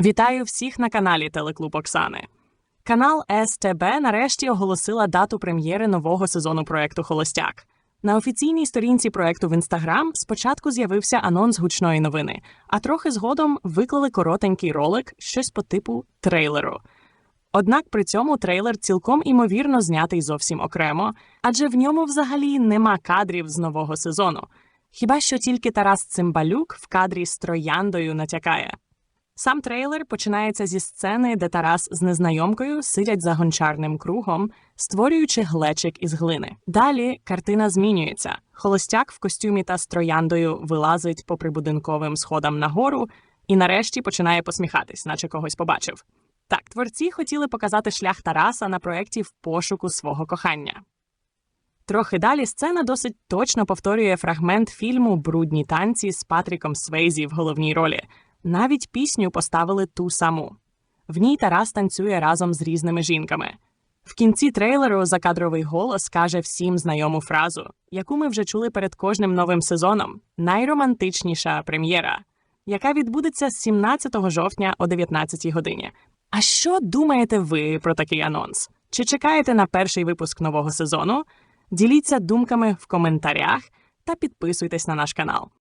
Вітаю всіх на каналі Телеклуб Оксани. Канал СТБ нарешті оголосила дату прем'єри нового сезону проекту Холостяк. На офіційній сторінці проекту в інстаграм спочатку з'явився анонс гучної новини, а трохи згодом виклали коротенький ролик, щось по типу трейлеру. Однак при цьому трейлер цілком імовірно знятий зовсім окремо, адже в ньому взагалі нема кадрів з нового сезону. Хіба що тільки Тарас Цимбалюк в кадрі з трояндою натякає. Сам трейлер починається зі сцени, де Тарас з незнайомкою сидять за гончарним кругом, створюючи глечик із глини. Далі картина змінюється. Холостяк в костюмі та з трояндою вилазить по прибудинковим сходам нагору і нарешті починає посміхатись, наче когось побачив. Так, творці хотіли показати шлях Тараса на проєкті в пошуку свого кохання. Трохи далі сцена досить точно повторює фрагмент фільму Брудні танці з Патріком Свейзі в головній ролі. Навіть пісню поставили ту саму. В ній Тарас танцює разом з різними жінками. В кінці трейлеру закадровий голос каже всім знайому фразу, яку ми вже чули перед кожним новим сезоном найромантичніша прем'єра, яка відбудеться 17 жовтня о 19 годині. А що думаєте ви про такий анонс? Чи чекаєте на перший випуск нового сезону? Діліться думками в коментарях та підписуйтесь на наш канал.